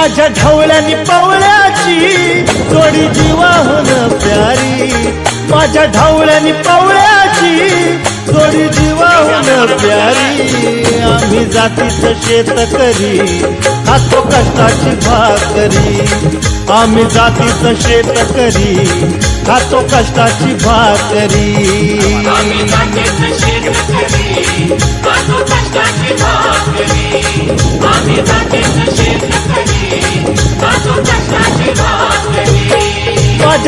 माझ्या ढवळ्यानी पावळ्याची जोडी जीवाहून प्यारी. माझ्या ढवळ्यानी पावळ्याची जोडी जीवाहून प्यारी. आम्ही जातीचं शेत करी खातो कष्टाची भाकरी. आम्ही जातीचं शेत करी खातो कष्टाची भाकरी. आम्ही जातीचं शेतकरी खातो कष्टाची भाकरी.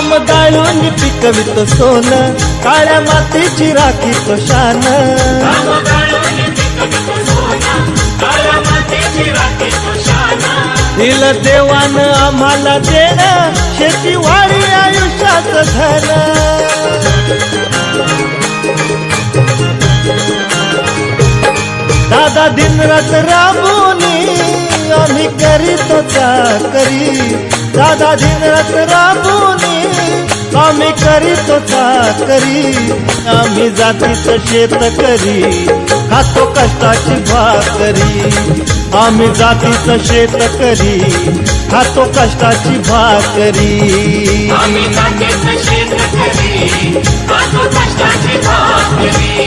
घाम गाळून पिकवित सोनं काळ्या मातीची राखी तो शान दिल देवान आम्हाला देण शेती वाढी आयुष्यात धन. दादा दिनरात राबूनी मी करीत चाकरी. दादा दिनरात राबोनी आम्ही करीत चाकरी. आम्ही जातीचं शेत करी खातो कष्टाची भाकरी. आम्ही जातीचं शेत करी खातो कष्टाची भाकरी. आम्ही जातीचं शेतकरी खातो कष्टाची भाकरी.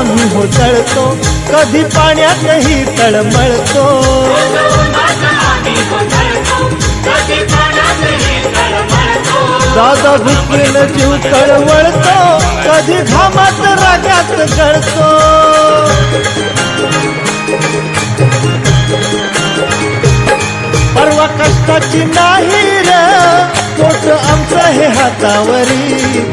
आम्ही होतळतो कधी पाण्यातही तळमळतो. दादा भुकेल जीव कळवळतो कधी घामात रागात गळतो. परवा कष्टाची नाही र पोट आमचं हे हातावरी.